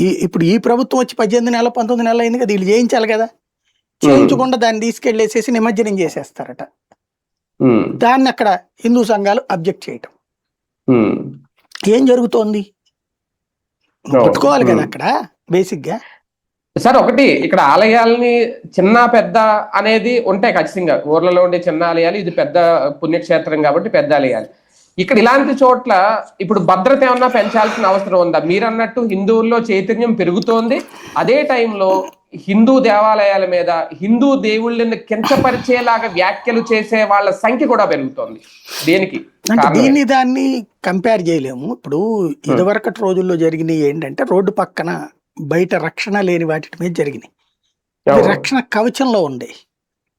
ఈ ఇప్పుడు ఈ ప్రభుత్వం వచ్చి పద్దెనిమిది నెలల పంతొమ్మిది నెలలు అయింది కదా వీళ్ళు చేయించాలి కదా. చేయించకుండా దాన్ని తీసుకెళ్ళేసేసి నిమజ్జనం చేసేస్తారట. దాన్ని అక్కడ హిందూ సంఘాలు అబ్జెక్ట్ చేయటం. ఏం జరుగుతోంది. పట్టుకోవాలి కదా. అక్కడ బేసిక్గా సార్ ఒకటి ఇక్కడ ఆలయాల్ని చిన్న పెద్ద అనేది ఉంటాయి ఖచ్చితంగా. ఊర్లలో ఉండే చిన్న ఆలయాలు ఇది పెద్ద పుణ్యక్షేత్రం కాబట్టి పెద్ద ఆలయాలు. ఇక్కడ ఇలాంటి చోట్ల ఇప్పుడు భద్రత ఏమన్నా పెంచాల్సిన అవసరం ఉందా? మీరు అన్నట్టు హిందువుల్లో చైతన్యం పెరుగుతోంది. అదే టైంలో హిందూ దేవాలయాల మీద హిందూ దేవుళ్ళని కించపరిచేలాగా వ్యాఖ్యలు చేసే వాళ్ళ సంఖ్య కూడా పెరుగుతోంది. దేనికి? దీన్ని దాన్ని కంపేర్ చేయలేము. ఇప్పుడు ఇదివరకటి రోజుల్లో జరిగినవి ఏంటంటే రోడ్డు పక్కన బయట రక్షణ లేని వాటి మీద జరిగినాయి. రక్షణ కవచంలో ఉండే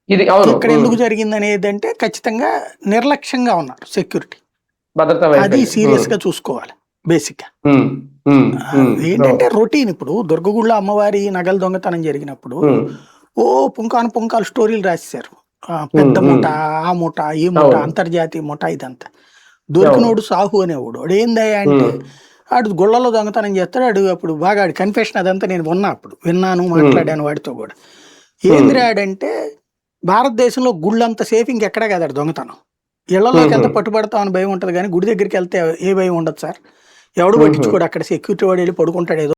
ఇది ఇక్కడ ఎందుకు జరిగింది అనేది అంటే ఖచ్చితంగా నిర్లక్ష్యంగా ఉన్నారు సెక్యూరిటీ. భద్రత అది. సీరియస్గా చూసుకోవాలి బేసిక్గా ఏంటంటే రొటీన్ ఇప్పుడు దుర్గగుళ్ళ అమ్మవారి నగల దొంగతనం జరిగినప్పుడు ఓ పుంకాను పుంకాలు స్టోరీలు రాసేశారు పెద్ద ముఠ ఆ ముఠ ఈ ముఠ అవును. అంతర్జాతీయ ముఠ ఇదంతా. దొరికినోడు సాహు అనేవాడు. వాడు ఏందయ్యా అంటే ఆడు గుళ్ళలో దొంగతనం చేస్తాడు ఆడు అప్పుడు బాగా ఆడి కన్ఫెషన్ అదంతా నేను విన్నా అప్పుడు. విన్నాను మాట్లాడాను వాడితో కూడా. ఏందిరా ఆడంటే భారతదేశంలో గుళ్ళంత సేఫ్ ఇంకెక్కడా కదా దొంగతనం. ఇళ్ళలోకి వెళ్తే. పట్టుబడతామని భయం ఉంటది కానీ గుడి దగ్గరికి వెళ్తే ఏ భయం ఉండదు సార్ ఎవడు. పట్టించుకోడు అక్కడ సెక్యూరిటీ వాడు వెళ్ళి పడుకుంటాడు ఏదో